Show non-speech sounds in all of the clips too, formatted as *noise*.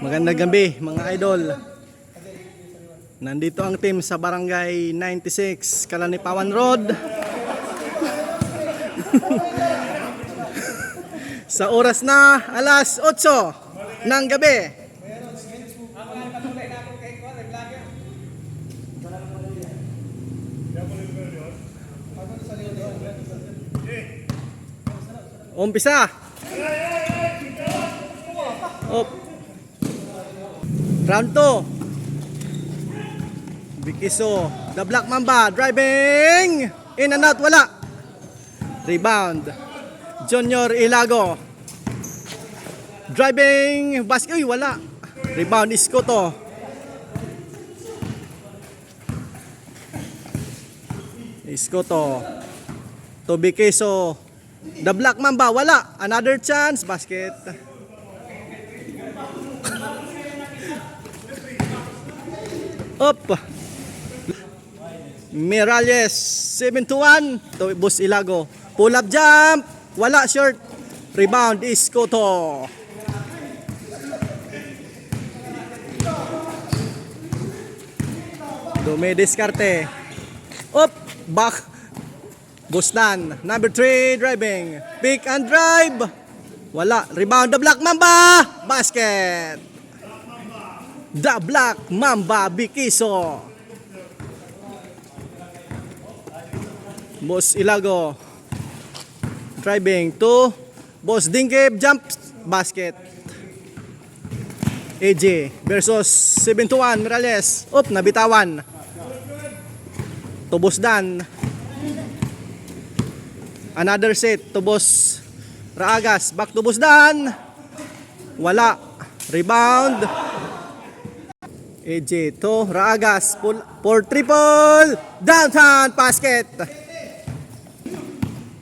Magandang gabi mga idol. Nandito ang team sa Barangay 96, Kalanipawan Road. *laughs* sa oras na alas 8 ng gabi. Umpisa. Op. Round 2. Bikiso. The Black Mamba. Driving. In and out. Wala. Rebound. Junior Ilago. Driving. Basket. Uy, wala. Rebound. Iskoto. Iskoto. To Bikiso. The Black Mamba. Wala. Another chance. Basket. Up. Miralles 7 to 1 to Bus Ilago. Pull up jump. Wala short. Rebound is Koto. Dumi diskarte. Up. Back. Bustan. Number 3 driving. Pick and drive. Wala. Rebound the Black Mamba. Basket. The Black Mamba Bikiso. Boss Ilago. Driving to Boss Dingkeb jump basket. AJ versus 7 to 1 Mirales. Up nabitawan. To Boss Dan. Another set to Boss Raagas. Back to Boss Dan. Wala. Rebound. AJ to Raagas pull for triple downtown basket.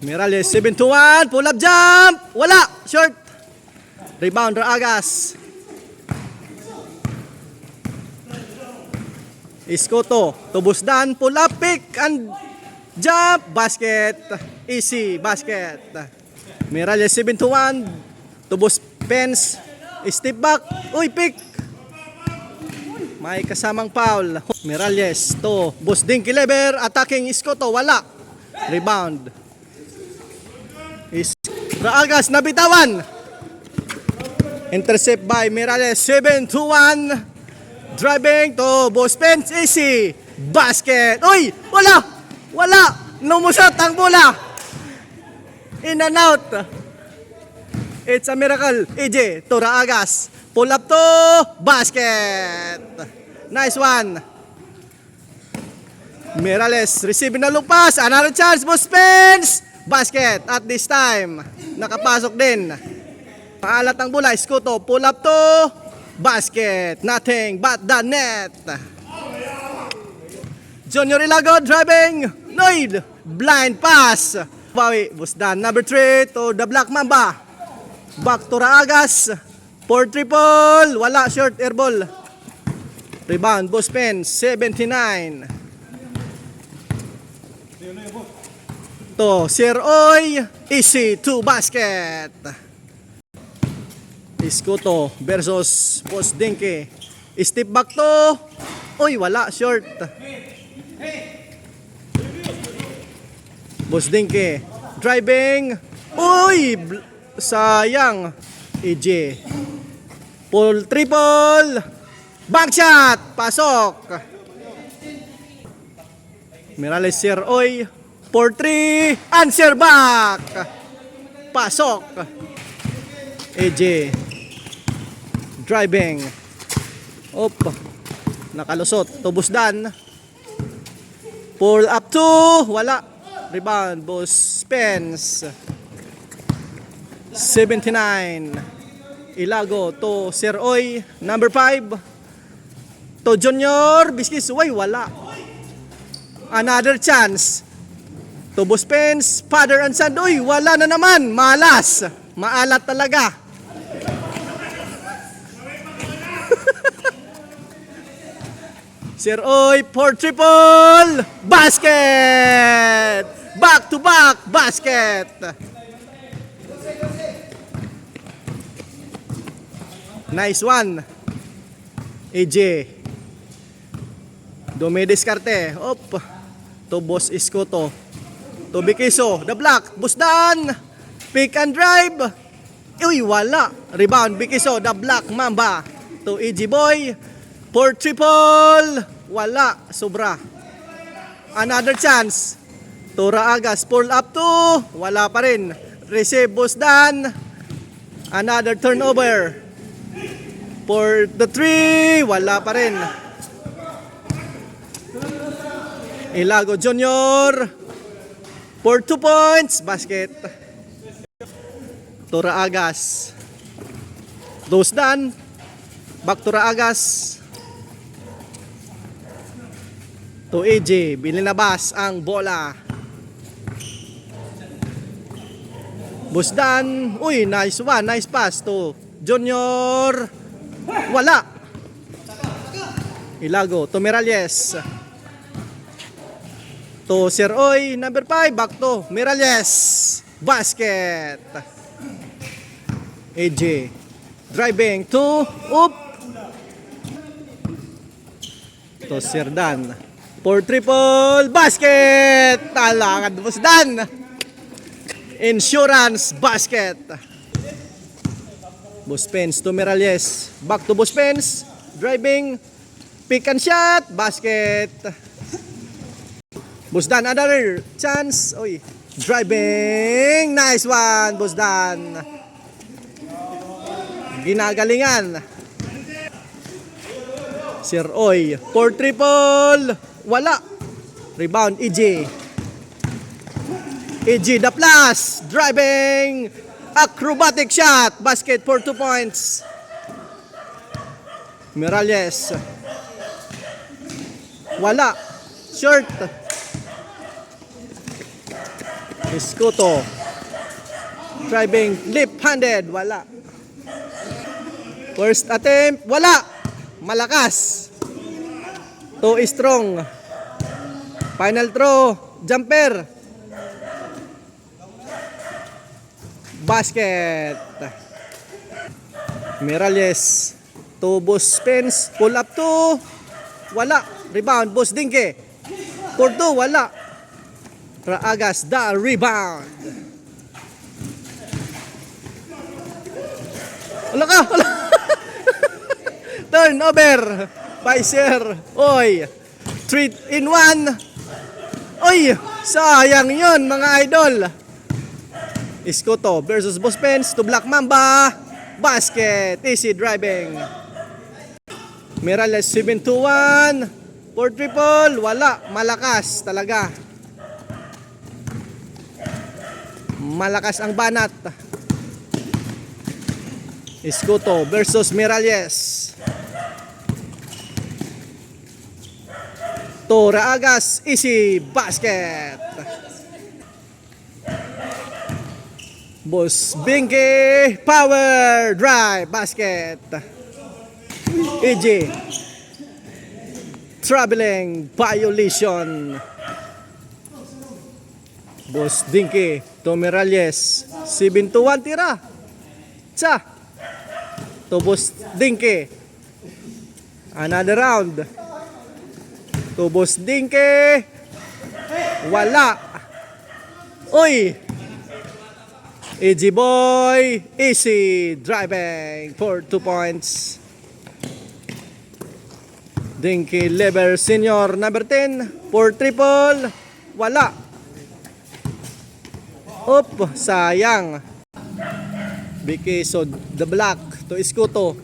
Mirales 7 to 1 pull up jump wala short. Rebound Raagas. Iskoto Tubusdan pull up pick and jump basket easy basket. Mirales 7 to 1 Tubos Pens step back uy pick may kasamang foul. Miralles to Boss Dinky Lever. Attacking Iskoto. Wala. Rebound. Is Raagas nabitawan. Intercept by Miralles. 7 to 1. Driving to Boss Pence. Easy. Basket. Uy! Wala! Wala! Lumusot ang bola. In and out. It's a miracle. EJ to Raagas. Pull up to basket. Nice one. Mirales receiving na lupas. Another chance. Boss Spence. Basket at this time. Nakapasok din. Paalat ang bola. Skuto. Pull up to basket. Nothing but the net. Junior Ilago driving. Lloyd. Blind pass. Bawi. Busdan. Number 3 to the Black Mamba. Back to Raagas. For triple. Wala. Short air ball. Rebound. Boss Pen. 79. To Sir Oy. Easy to basket. Iskuto versus Boss Dinky. Step back to. Uy, wala. Short. Boss Dinky. Driving. Uy! Sayang. EJ. Pull triple. Back shot. Pasok. Mirales Sir Oy. For three. Answer back. Pasok. AJ. Driving. Op. Nakalusot. Tubusdan. Pull up to. Wala. Rebound. Boss Spence. 79. Ilago to Sir Oy. Number 5. To Junior. Biskis. Uy, wala. Another chance. To Boss Pence. Father and son. Uy, wala na naman. Malas. Maalat talaga. *laughs* Sir Oy, for triple. Basket. Back to back. Basket. Nice one. AJ. Dumi diskarte. Op. To boss Iskoto. To Bikiso. The block. Busdan. Pick and drive. Uy, wala. Rebound. Bikiso. The block. Mamba. To AJ Boy. For triple. Wala. Sobra. Another chance. Tura Agas. Pull up to. Wala pa rin. Receive Busdan. Another turnover. For the three, wala pa rin. Ilago Junior. For two points, basket. Tura Agas. Those done. Back to Agas. To AJ, bilinabas ang bola. Busdan. Uy, nice one. Nice pass to Junior. Wala. Ilago to Miralles. To Sir Oy, number 5, back to Miralles. Basket. AJ. Driving to up. To Sir Dan. For triple basket. Talakad Busdan. Insurance basket. Buspens to Miralles. Back to Buspens. Driving. Pick and shot. Basket. Busdan another chance. Oy. Driving. Nice one. Busdan. Ginagalingan. Sir Oy. For triple. Wala. Rebound. EJ. EG the plus. Driving. Acrobatic shot. Basket for two points. Miralles. Wala. Short. Escuto. Driving left-handed. Wala. First attempt. Wala. Malakas. Too strong. Final throw. Jumper. Basket. Miralles. To Boss Spence. Pull up to. Wala. Rebound. Boss Dinke. For two. Wala. Raagas. The rebound. Wala ka. Wala. *laughs* Turnover. By Sir. Oy. 3 in 1. Oy. Sayang yun mga idol. Iskoto versus Boss Pence to Black Mamba. Basket. Easy driving. Mirales 7-2-1. For triple. Wala. Malakas talaga. Malakas ang banat. Iskoto versus Miralles. Tora Agas. Easy basket. Boss Binky Power Drive Basket. EJ Traveling Violation. Boss Dinky Tommy 7 to 1 tira. Tsa. To Boss Dinky Another round. To Boss Dinky Wala. Uy Easy boy, easy driving for two points. Dinky Lever Senior number 10 for triple. Wala. Up, sayang. Biki so the black to Iskuto.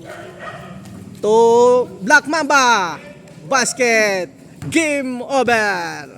To Black Mamba. Basket. Game over.